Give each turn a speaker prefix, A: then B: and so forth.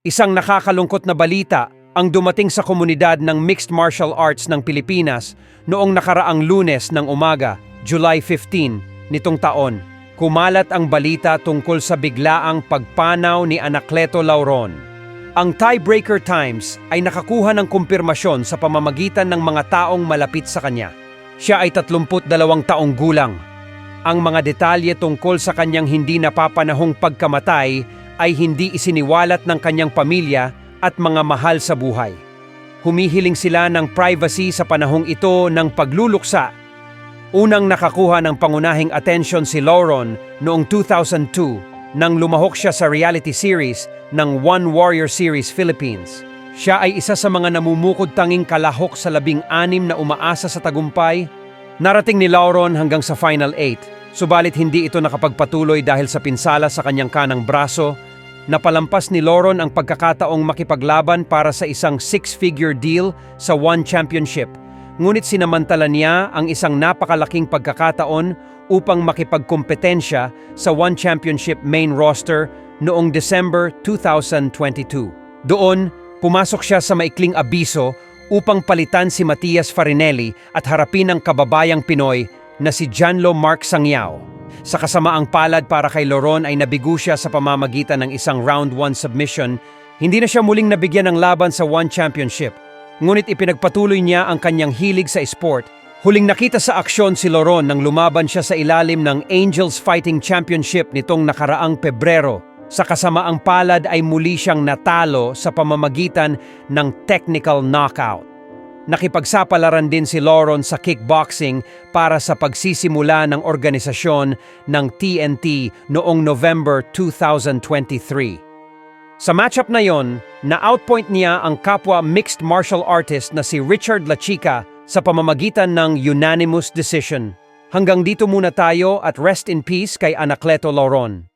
A: Isang nakakalungkot na balita ang dumating sa komunidad ng mixed martial arts ng Pilipinas noong nakaraang lunes ng umaga, July 15, nitong taon. Kumalat ang balita tungkol sa biglaang pagpanaw ni Anacleto Lauron. Ang Tiebreaker Times ay nakakuha ng kumpirmasyon sa pamamagitan ng mga taong malapit sa kanya. Siya ay 32 taong gulang. Ang mga detalye tungkol sa kanyang hindi napapanahong pagkamatay ay hindi isiniwalat ng kanyang pamilya at mga mahal sa buhay. Humihiling sila ng privacy sa panahong ito ng pagluluksa. Unang nakakuha ng pangunahing atensyon si Lauron noong 2002 nang lumahok siya sa reality series ng One Warrior Series Philippines. Siya ay isa sa mga namumukod tanging kalahok sa labing anim na umaasa sa tagumpay. Narating ni Lauron hanggang sa Final 8, subalit hindi ito nakapagpatuloy dahil sa pinsala sa kanyang kanang braso. Napalampas ni Lauron ang pagkakataong makipaglaban para sa isang six-figure deal sa One Championship. Ngunit sinamantala niya ang isang napakalaking pagkakataon upang makipagkompetensya sa One Championship main roster noong December 2022. Doon, pumasok siya sa maikling abiso upang palitan si Matias Farinelli at harapin ang kababayang Pinoy na si Janlo Mark Sangyao. Sa kasamaang palad para kay Loron ay nabigo siya sa pamamagitan ng isang round 1 submission, hindi na siya muling nabigyan ng laban sa One Championship. Ngunit ipinagpatuloy niya ang kanyang hilig sa sport. Huling nakita sa aksyon si Loron nang lumaban siya sa ilalim ng Angels Fighting Championship nitong nakaraang Pebrero. Sa kasamaang palad ay muli siyang natalo sa pamamagitan ng technical knockout. Nakipagsapalaran din si Loron sa kickboxing para sa pagsisimula ng organisasyon ng TNT noong November 2023. Sa matchup na yon, na-outpoint niya ang kapwa mixed martial artist na si Richard Lachica sa pamamagitan ng unanimous decision. Hanggang dito muna tayo at rest in peace kay Anacleto Loron.